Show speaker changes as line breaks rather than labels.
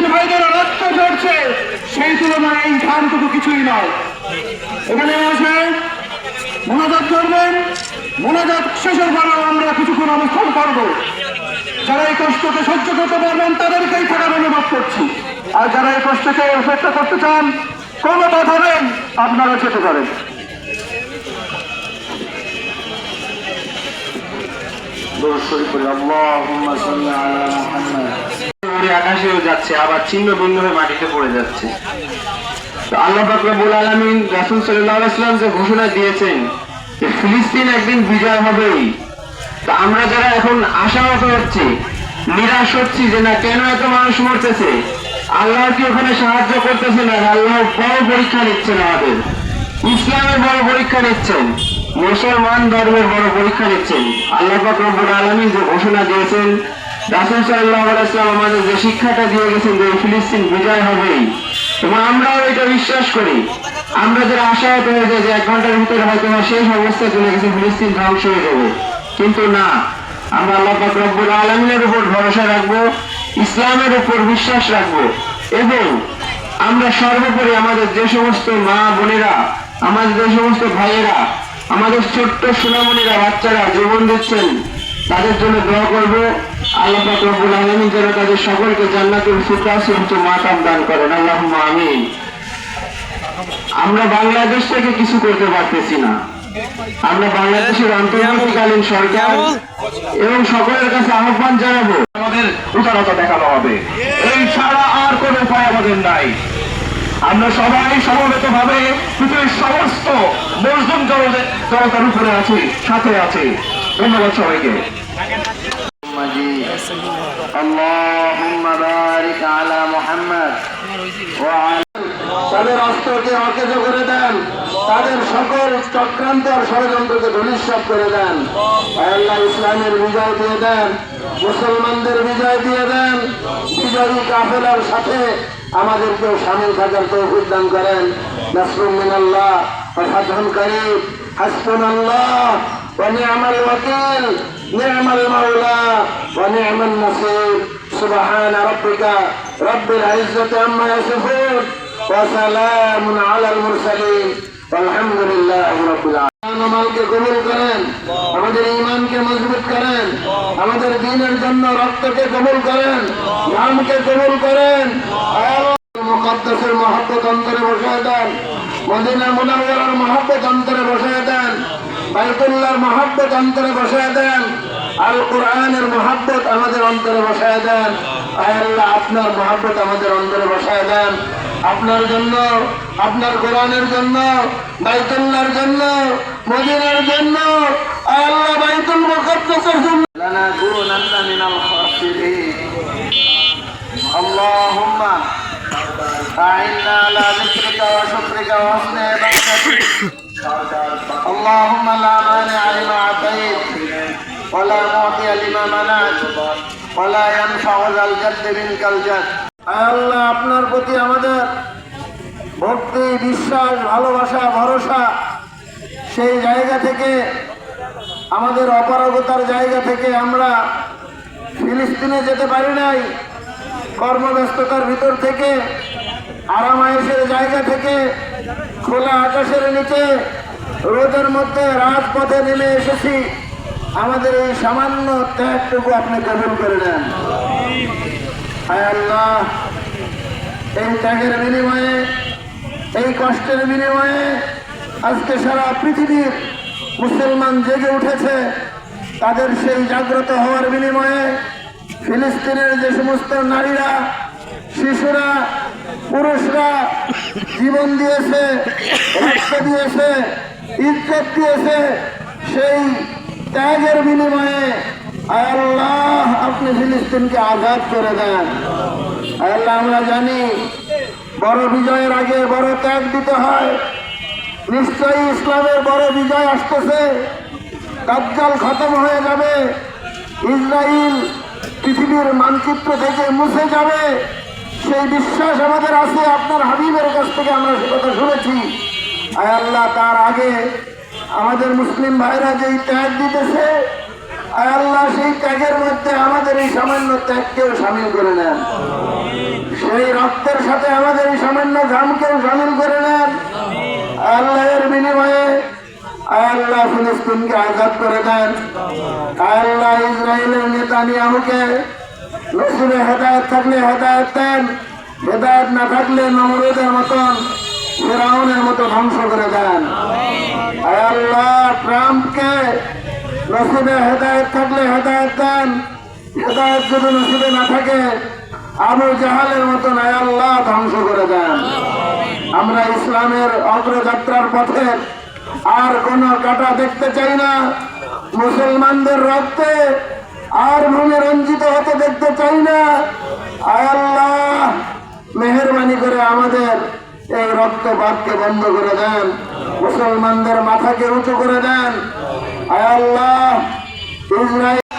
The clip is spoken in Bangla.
ফিলিস্তিন ভাইদের রক্ত ঝরছে, সেই তুলনায় এই ধানটুকু কিছুই নয়। এখানে আছে মোনাজাত করবেন, মোনাজাত শেষের পরেও আমরা কিছুক্ষণ অবস্থান করব। যারা এই কষ্টকে সহ্য করতে পারবেন, তাদেরকেই থাকার অনুভব করছি। আর যারা এই কষ্টকে উপেক্ষা করতে চান, কোনো বাধা নেই, আপনারা যেতে পারেন।
উড়ে আকাশেও যাচ্ছে, আবার ছিন্ন ভিন্ন হয়ে মাটিতে পড়ে যাচ্ছে। আল্লাহ ফাকরাবুল আলমিন রাসুল সাল্লাহ ইসলাম যে ঘোষণা দিয়েছেন যে ফিলিস্তিন একদিন বিজয় হবেই। তো আমরা যারা এখন আশাহত হচ্ছি নিরাশ হচ্ছি যে না, কেন এত মানুষ মরতেছে? আল্লাহ কি ওখানে সাহায্য করতেছে না? আল্লাহ বড় পরীক্ষা নিচ্ছেন আমাদের। ইসলামের বড় পরীক্ষা নিচ্ছেন। মুসলমান ধর্মের বড় পরীক্ষা নিচ্ছেন। আল্লাহ ফাকরাবুল আলমিন যে ঘোষণা দিয়েছেন রাসুল সাল্লাহ ইসলাম আমাদের যে শিক্ষাটা দিয়ে গেছেন যে ফিলিস্তিন বিজয় হবেই। এবং আমরাও এটা বিশ্বাস করি। আমরা যারা যায় যে এক ঘণ্টার ভিতরে হয়তো শেষ চলে গেছে, ফিলিস্তিন ধ্বংস হয়ে যাবে। কিন্তু না, আমরা আল্লাহ রব্বুল আলমিনের উপর ভরসা রাখব, ইসলামের উপর বিশ্বাস রাখব। এবং আমরা সর্বোপরি আমাদের যে সমস্ত মা বোনেরা, আমাদের যে সমস্ত ভাইয়েরা, আমাদের ছোট্ট সোনামণিরা, বাচ্চারা জীবন দিচ্ছেন তাদের জন্য দোয়া করব। আল্লাহ আলামিন যেন তাদের সকলকে জান্নাতুল ফিরদাউস উচ্চ মাকাম দান করেন। আল্লাহুম্মা আমিন। আমরা বাংলাদেশ থেকে কিছু করতে পারতেছি না। আমরা বাংলাদেশের অন্তর্বর্তীকালীন সরকার এবং সকলের কাছে আহ্বান জানাব।
আমাদের উদারতা দেখানো হবে। এই ছাড়া আর কোনো উপায় আমাদের নাই। আমরা সবাই সমবেত ভাবে পৃথিবীর সমস্ত মজলুম জনতা- জনতার উপরে আছি, সাথে আছি। ধন্যবাদ সবাইকে। তাদের অস্ত্রকে অকেজ করে দেন। তাদের সকল চক্রান্ত ষড়যন্ত্রকে ধনিষ্ঠ করে দেন। আল্লাহ ইসলামের বিজয় দিয়ে দেন, মুসলমানদের বিজয় দিয়ে দেন। বিজয়ী কাফেলার সাথে আমাদেরকেও সামিল থাকার তৌফিক দান করেন। নাসরুদ্দিন আল্লাহ ফাতহুল করিম হাসবুন আল্লাহ ওয়াকিল। নি'মাল মাওলা ওয়া নি'মান নাসির সুবহান রাব্বিকা রব্বিল ইজ্জাতি আম্মা ইয়াসিফুন وسلام على المرسلين والحمد لله رب العالمين আমালকে কবুল করেন আমাদের ইমানকে মজবুত করেন আমাদের দিনের জন্য রক্তকে কবুল করেন নামকে কবুল করেন মুকদ্দাসের মহব্বত অন্তরে বসায় দেন মদিনা মুনাওয়ারার মহব্বত অন্তরে বসায় দেন বাইতুল্লাহর মহব্বত অন্তরে বসায় দেন আল কোরআনের মহাব্বত আমাদের অন্তরে বসায় দেন আয় আল্লাহ আপনার মহাব্বত আমাদের অন্তরে বসায় দেন আপনার জন্য আপনার কোরআনের জন্য বাইতুল্লাহর জন্য মদিনার জন্য আয় আল্লাহ বাইতুল মুকদ্দাসের জন্য
لنكونن من الخاسرين اللهم أعنا على ذكرك وشكرك وحسن عبادتك اللهم لا مانع لما أعطيت ولا
আল্লাহ আপনার প্রতি আমাদের ভক্তি, বিশ্বাস, ভালোবাসা, ভরসা, সেই জায়গা থেকে, আমাদের অপারগতার জায়গা থেকে আমরা ফিলিস্তিনে যেতে পারি নাই, কর্মব্যস্ততার ভিতর থেকে, আরামায়েশের জায়গা থেকে, খোলা আকাশের নিচে, রোদের মধ্যে রাজপথে নেমে এসেছি। আমাদের এই সামান্য ত্যাগটুকু আপনি কবুল করে নেন। হায় আল্লাহ, এই ত্যাগের বিনিময়ে, এই কষ্টের বিনিময়ে আজকে সারা পৃথিবীর মুসলমান জেগে উঠেছে। তাদের সেই জাগ্রত হওয়ার বিনিময়ে ফিলিস্তিনের যে সমস্ত নারীরা, শিশুরা, পুরুষরা জীবন দিয়েছে দিয়েছে, ইজ্জত দিয়েছে, সেই ত্যাগের বিনিময়ে আল্লাহ আপনি ফিলিস্তিনকে আঘাত করে দেন। আল্লাহ, আমরা জানি বড় বিজয়ের আগে বড় ত্যাগ দিতে হয়। নিশ্চয়ই ইসলামের বড় বিজয় আসতেছে। দাজ্জাল খতম হয়ে যাবে। ইসরায়েল পৃথিবীর মানচিত্র থেকে মুছে যাবে। সেই বিশ্বাস আমাদের আছে, আপনার হাবিবের কাছ থেকে আমরা সে কথা শুনেছি। আয় আল্লাহ, তার আগে আমাদের মুসলিম ভাইরা যেই ত্যাগ দিতেছে আল্লাহ সেই ত্যাগের মধ্যে আমাদের এই সামান্য ত্যাগকেও সামিল করে নেন। সেই রক্তের সাথে আমাদের এই সামান্য ঘামকেও সামিল করে নেন। আল্লাহের বিনিময়ে আল্লাহ ফিলিস্তিনকে আজাদ করে দেন। আল্লাহ ইসরায়েলের নিয়াহুকে নসিবে হেদায়ত থাকলে হেদায়ত দেন, হেদায়ত না থাকলে নমরুদের মতন ফেরাউনের মতো ধ্বংস করে দেন। আল্লাহ ট্রাম্পকে নসিবে হেদায়ত থাকলে হেদায়ত দেন। হেদায়ত যদি নসিবে না থাকে, আবু জাহালের মতন আল্লাহ ধ্বংস করে দেন। আমরা ইসলামের অগ্রযাত্রার পথে আর কোন কাটা দেখতে চাই না। মুসলমানদের রক্তে আর ভূমি রঞ্জিত হতে দেখতে চাই না। আল্লাহ, মেহরবানি করে আমাদের এই রক্তপাতকে বন্ধ করে দেন। মুসলমানদের মাথাকে উঁচু করে দেন। আয় আল্লাহ ইসরায়েল